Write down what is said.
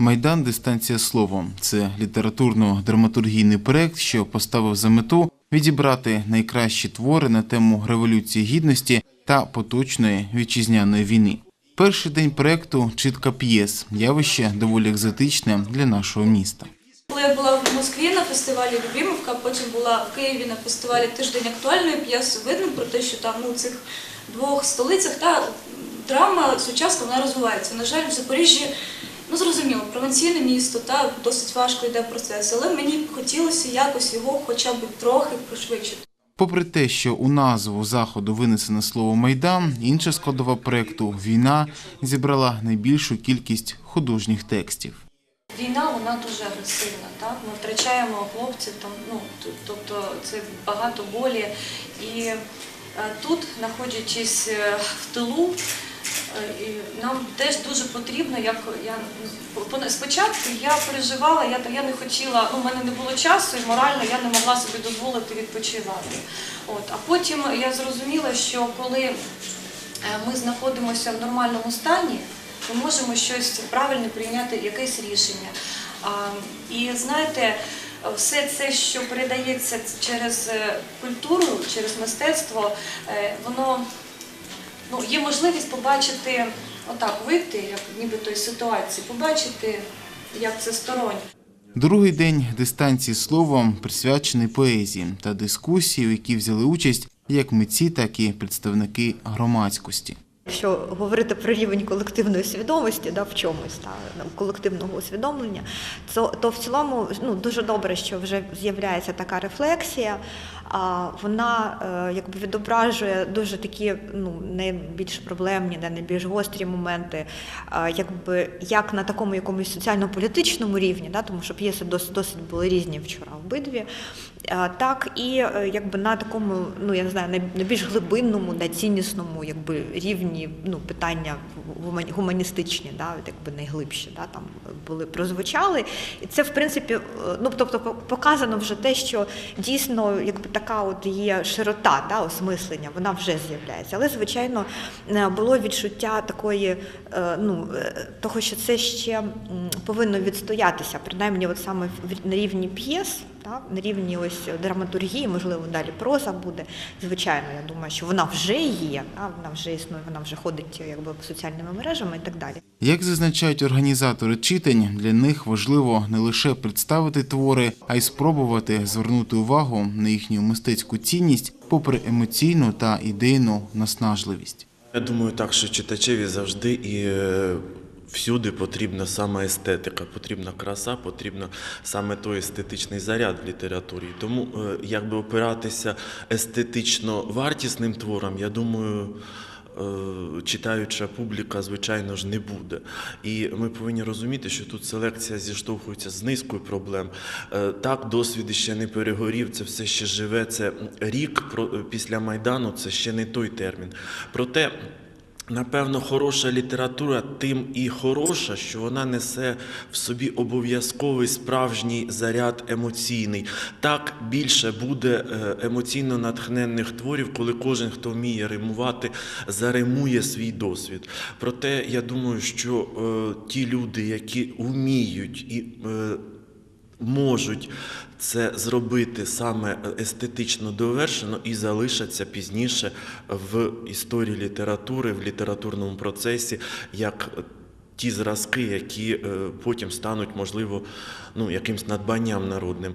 Майдан Дистанція словом це літературно-драматургійний проект, що поставив за мету відібрати найкращі твори на тему революції гідності та поточної вітчизняної війни. Перший день проекту читка п'єс явище доволі екзотичне для нашого міста. Коли я була в Москві на фестивалі Любімовка, потім була в Києві на фестивалі Тиждень актуальної п'єси, видно про те, що там ну, у цих двох столицях та драма сучасна вона розвивається. На жаль, в Запоріжжі, ну зрозуміло, провінційне місто, та досить важко йде процес, але мені б хотілося якось його хоча б трохи пришвидшити. Попри те, що у назву заходу винесено слово Майдан, інша складова проекту Війна зібрала найбільшу кількість художніх текстів. Війна вона дуже агресивна. Так ми втрачаємо хлопців, там ну тобто це багато болі. І е, тут, знаходячись е, в тилу, і нам теж дуже потрібно, як я ну, спочатку я переживала, я я не хотіла, ну в мене не було часу, і морально я не могла собі дозволити відпочивати. От а потім я зрозуміла, що коли е, ми знаходимося в нормальному стані, ми можемо щось правильне прийняти, якесь рішення. А, І знаєте, все це, що передається через е, культуру, через мистецтво, е, воно ну, є можливість побачити, отак, вийти, як ніби той ситуації, побачити, як це сторонньо. Другий день дистанції словом присвячений поезії та дискусії, у якій взяли участь як митці, так і представники громадськості. Якщо говорити про рівень колективної свідомості, да, в чомусь та ну, колективного усвідомлення, то, то в цілому ну дуже добре, що вже з'являється така рефлексія. А вона е, якби відображує дуже такі ну найбільш проблемні, да, найбільш гострі моменти, е, якби як на такому якомусь соціально-політичному рівні, да, тому що п'єси досить досить були різні вчора обидві. Так і е, якби на такому, ну я не знаю, най- найбільш глибинному, да, ціннісному якби рівні ну, питання гуманістичні, да, якби найглибші, да, там були прозвучали. І це, в принципі, е, ну тобто показано вже те, що дійсно якби така от є широта да, осмислення, вона вже з'являється. Але, звичайно, е, було відчуття такої, ну, того, що це ще повинно відстоятися, принаймні, от саме на рівні п'єс. Так, на рівні ось драматургії, можливо, далі проза буде. Звичайно, я думаю, що вона вже є, а вона вже існує, вона вже ходить якби соціальними мережами і так далі. Як зазначають організатори читань, для них важливо не лише представити твори, а й спробувати звернути увагу на їхню мистецьку цінність, попри емоційну та ідейну наснажливість. Я думаю, так, що читачеві завжди і е, всюди потрібна саме естетика, потрібна краса, потрібна саме той естетичний заряд в літературі. Тому е, якби опиратися естетично вартісним творам, я думаю. е, Читаюча публіка, звичайно ж, не буде. І ми повинні розуміти, що тут селекція зіштовхується з низкою проблем. Е, Так, досвід ще не перегорів, це все ще живе. Це рік після Майдану, це ще не той термін. Проте Напевно, хороша література тим і хороша, що вона несе в собі обов'язковий справжній заряд емоційний. Так більше буде е, емоційно натхненних творів, коли кожен, хто вміє римувати, заримує свій досвід. Проте я думаю, що е, ті люди, які вміють і е, можуть це зробити саме естетично довершено і залишаться пізніше в історії літератури, в літературному процесі, як ті зразки, які е, потім стануть, можливо, ну, якимсь надбанням народним.